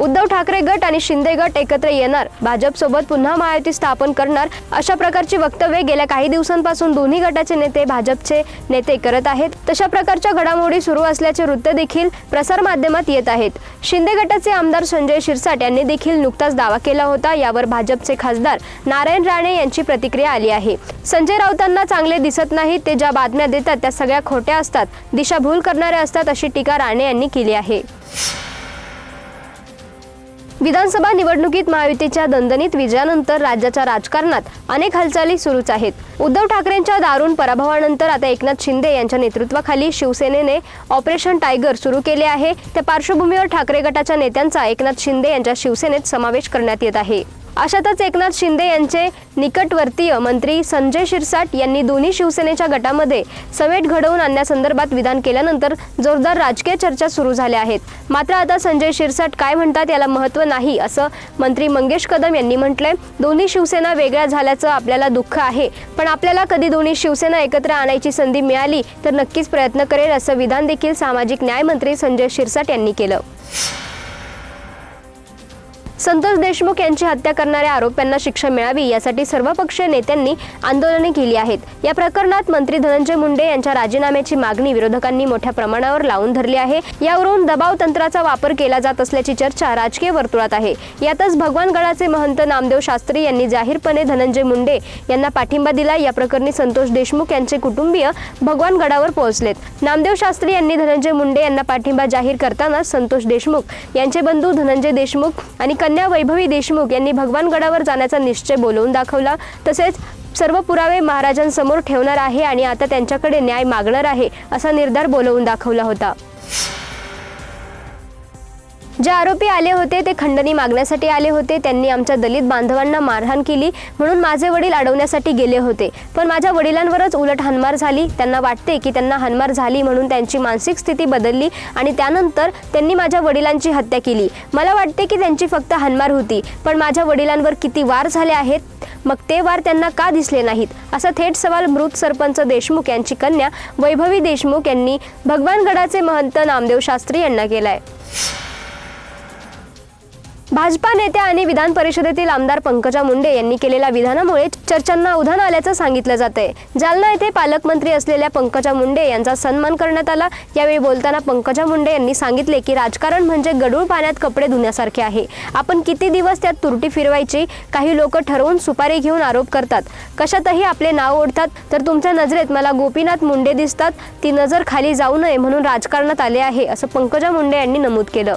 उद्धव ठाकरे गट आणि शिंदे गट एकत्र येणार. भाजपसोबत पुन्हा महायुती स्थापन करणार अशा प्रकारची वक्तव्ये गेल्या काही दिवसांपासून दोन्ही गटाचे नेते भाजपचे नेते करत आहेत. तशा प्रकारच्या घडामोडी सुरू असल्याचे वृत्त देखील प्रसारमाध्यमात येत आहेत. शिंदे गटाचे आमदार संजय शिरसाट यांनी देखील नुकताच दावा केला होता. यावर भाजपचे खासदार नारायण राणे यांची प्रतिक्रिया आली आहे. संजय राऊतांना चांगले दिसत नाही ते ज्या बातम्या देतात त्या सगळ्या खोट्या असतात. दिशाभूल करणाऱ्या असतात अशी टीका राणे यांनी केली आहे. विधानसभा निवडणुकीत महायुतीच्या दणदणीत विजयानंतर राज्याच्या राजकारणात अनेक हालचाली सुरूच आहेत. उद्धव ठाकरेंच्या दारुण पराभवानंतर आता एकनाथ शिंदे यांच्या नेतृत्वाखाली शिवसेनेने ऑपरेशन टायगर सुरू केले आहे. त्या पार्श्वभूमीवर ठाकरे गटाच्या नेत्यांचा एकनाथ शिंदे यांच्या शिवसेनेत समावेश करण्यात येत आहे. अशातच एकनाथ शिंदे यांचे निकटवर्तीय मंत्री संजय शिरसाट यांनी दोन्ही शिवसेनेच्या गटामध्ये समेट घडवून आणण्यासंदर्भात विधान केल्यानंतर जोरदार राजकीय चर्चा सुरू झाल्या आहेत. मात्र आता संजय शिरसाट काय म्हणतात याला महत्त्व नाही असं मंत्री मंगेश कदम यांनी म्हटलंय. दोन्ही शिवसेना वेगळ्या झाल्याचं आपल्याला दुःख आहे. पण आपल्याला कधी दोन्ही शिवसेना एकत्र आणायची संधी मिळाली तर नक्कीच प्रयत्न करेल असं विधान देखील सामाजिक न्याय मंत्री संजय शिरसाट यांनी केलं. संतोष देशमुख यांची हत्या करणाऱ्या आरोप्यांना शिक्षा मिळावी यासाठी सर्वपक्षीय नेत्यांनी आंदोलने केली आहेत. या प्रकरणात मंत्री धनंजय मुंडे यांच्या राजीनाम्याची मागणी विरोधकांनी मोठ्या प्रमाणावर लावून धरली आहे. यावरून दबाव तंत्राचा वापर केला जात असल्याची चर्चा राजकीय वर्तुळात आहे. यातच भगवानगडाचे महंत नामदेव शास्त्री यांनी जाहीरपणे धनंजय मुंडे यांना पाठिंबा दिला. या प्रकरणी संतोष देशमुख यांचे कुटुंबीय भगवानगडावर पोहोचलेत. नामदेव शास्त्री यांनी धनंजय मुंडे यांना पाठिंबा जाहीर करताना संतोष देशमुख यांचे बंधू धनंजय देशमुख आणि कन्या वैभवी देशमुख यांनी भगवानगडावर जाण्याचा निश्चय बोलवून दाखवला. तसेच सर्व पुरावे महाराजांसमोर ठेवणार आहे आणि आता त्यांच्याकडे न्याय मागणार आहे असा निर्धार बोलवून दाखवला होता. जे आरोपी आले होते ते खंडणी मागण्यासाठी आले होते. त्यांनी आमच्या दलित बांधवांना मारहाण केली. म्हणून माझे वडील अडवण्यासाठी गेले होते. पण माझ्या वडिलांवरच उलट हानमार झाली. त्यांना वाटते की त्यांना हानमार झाली म्हणून त्यांची मानसिक स्थिती बदलली आणि त्यानंतर त्यांनी माझ्या वडिलांची हत्या केली. मला वाटते की त्यांची फक्त हानमार होती. पण माझ्या वडिलांवर किती वार झाले आहेत? मग ते वार त्यांना का दिसले नाहीत? असा थेट सवाल मृत सरपंच देशमुख यांची कन्या वैभवी देशमुख यांनी भगवानगडाचे महंत नामदेव शास्त्री यांना केलाय. भाजपा नेत्या आणि विधान परिषदेतील आमदार पंकजा मुंडे यांनी केलेल्या विधानामुळे चर्चांना उधाण आल्याचं सांगितलं जात आहे जालना येथे पालकमंत्री असलेल्या पंकजा मुंडे यांचा सन्मान करण्यात आला. यावेळी बोलताना पंकजा मुंडे यांनी सांगितले की राजकारण म्हणजे गडूळ पाण्यात कपडे धुण्यासारखे आहे. आपण किती दिवस त्यात तुरटी फिरवायची? काही लोक ठरवून सुपारी घेऊन आरोप करतात. कशातही आपले नाव ओढतात. तर तुमच्या नजरेत मला गोपीनाथ मुंडे दिसतात. ती नजर खाली जाऊ नये म्हणून राजकारणात आले आहे असं पंकजा मुंडे यांनी नमूद केलं.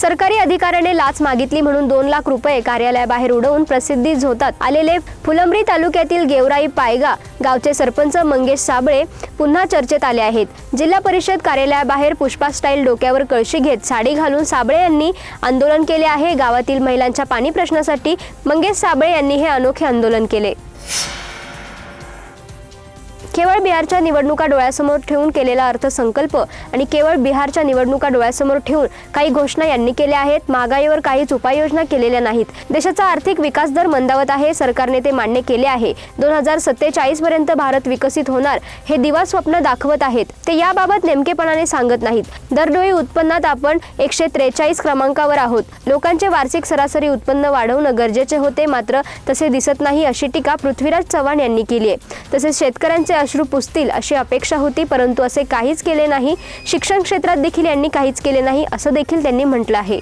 सरकारी अधिकाऱ्याने लाच मागितली म्हणून दोन लाख रुपये कार्यालयाबाहेर उडवून प्रसिद्धी झोतात आलेले फुलंब्री तालुक्यातील गेवराई पायगा गावचे सरपंच मंगेश साबळे पुन्हा चर्चेत आले आहेत. जिल्हा परिषद कार्यालयाबाहेर पुष्पा स्टाईल डोक्यावर कळशी घेत साडी घालून साबळे यांनी आंदोलन केले आहे. गावातील महिलांच्या पाणी प्रश्नासाठी मंगेश साबळे यांनी हे अनोखे आंदोलन केले. केवळ बिहारच्या निवडणुका डोळ्यासमोर ठेवून केलेला अर्थसंकल्प आणि केवळ बिहारच्या निवडणुका डोळ्यासमोर ठेवून काही घोषणा यांनी केल्या आहेत महागाईवर काहीच उपाययोजना केलेल्या नाहीत. देशाचा आर्थिक विकास दर मंदावत आहे सरकारने ते मान्य केले आहे. दोन हजार सत्तेचाळीस पर्यंत भारत विकसित होणार हे दिवा स्वप्न दाखवत आहेत. ते याबाबत नेमकेपणाने सांगत नाहीत. दरडोई उत्पन्नात आपण एकशे त्रेचाळीस क्रमांकावर आहोत. लोकांचे वार्षिक सरासरी उत्पन्न वाढवणं गरजेचे होते मात्र तसे दिसत नाही अशी टीका पृथ्वीराज चव्हाण यांनी केली आहे. तसेच शेतकऱ्यांचे अश्रू पुसतील अशी अपेक्षा होती परंतु असे काहीच केले नाही. शिक्षण क्षेत्रात देखील यांनी काहीच केले नाही असं देखील त्यांनी म्हटलं आहे.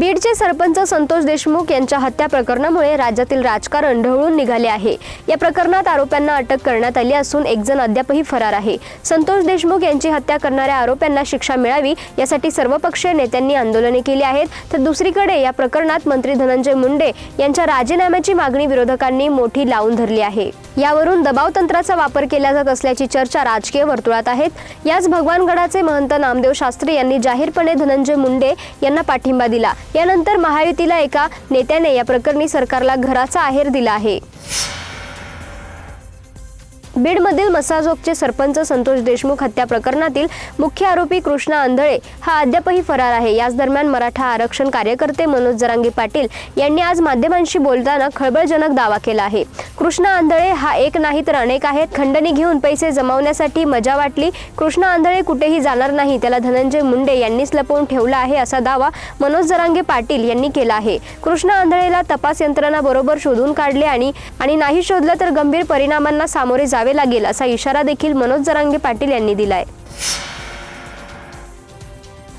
बीडचे सरपंच संतोष देशमुख यांच्या हत्या प्रकरणामुळे राज्यातील राजकारण ढवळून निघाले आहे. या प्रकरणात आरोप्यांना अटक करण्यात आली असून एक जण अद्यापही फरार आहे. संतोष देशमुख यांची हत्या करणाऱ्या आरोप्यांना शिक्षा मिळावी यासाठी सर्वपक्षीय नेत्यांनी आंदोलने केली आहेत. तर दुसरीकडे या प्रकरणात मंत्री धनंजय मुंडे यांच्या राजीनाम्याची मागणी विरोधकांनी मोठी लावून धरली आहे. यावरून दबाव तंत्राचा वापर केला जात असल्याची चर्चा राजकीय वर्तुळात आहेत. याच भगवानगडाचे महंत नामदेव शास्त्री यांनी जाहीरपणे धनंजय मुंडे यांना पाठिंबा दिला. यानंतर महायुतीला एका नेत्याने या प्रकरणी सरकारला घराचा आहेर दिला आहे. बीडमधील मसाजोगचे सरपंच संतोष देशमुख हत्या प्रकरणातील मुख्य आरोपी कृष्णा आंधळे हा अद्यापही फरार आहे. याच दरम्यान मराठा आरक्षण कार्यकर्ते मनोज जरांगी पाटील यांनी आज माध्यमांशी बोलताना खळबळजनक दावा केला आहे. कृष्णा आंधळे हा एक नाही तर अनेक आहेत. खंडणी घेऊन पैसे जमावण्यासाठी मजा वाटली. कृष्णा आंधळे कुठेही जाणार नाही. त्याला धनंजय मुंडे यांनीच लपवून ठेवला आहे असा दावा मनोज जरांगे पाटील यांनी केला आहे. कृष्णा आंधळेला तपास यंत्रणा बरोबर शोधून काढले आणि आणि नाही शोधलं तर गंभीर परिणामांना सामोरे जावे लागेल असा इशारा देखील मनोज जरांगे पाटील यांनी दिलाय.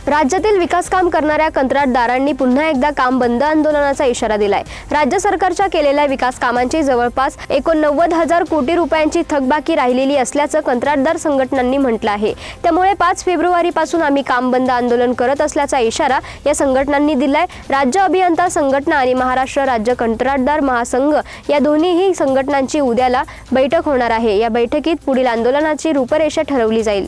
राज्यातील विकास काम करणाऱ्या कंत्राटदारांनी पुन्हा एकदा काम बंद आंदोलनाचा इशारा दिलाय. राज्य सरकारच्या केलेल्या विकास कामांची जवळपास एकोणनव्वद हजार कोटी रुपयांची थकबाकी राहिलेली असल्याचं कंत्राटदार संघटनांनी म्हटलं आहे. त्यामुळे पाच फेब्रुवारीपासून आम्ही काम बंद आंदोलन करत असल्याचा इशारा या संघटनांनी दिलाय. राज्य अभियंता संघटना आणि महाराष्ट्र राज्य कंत्राटदार महासंघ या दोन्हीही संघटनांची उद्याला बैठक होणार आहे. या बैठकीत पुढील आंदोलनाची रूपरेषा ठरवली जाईल.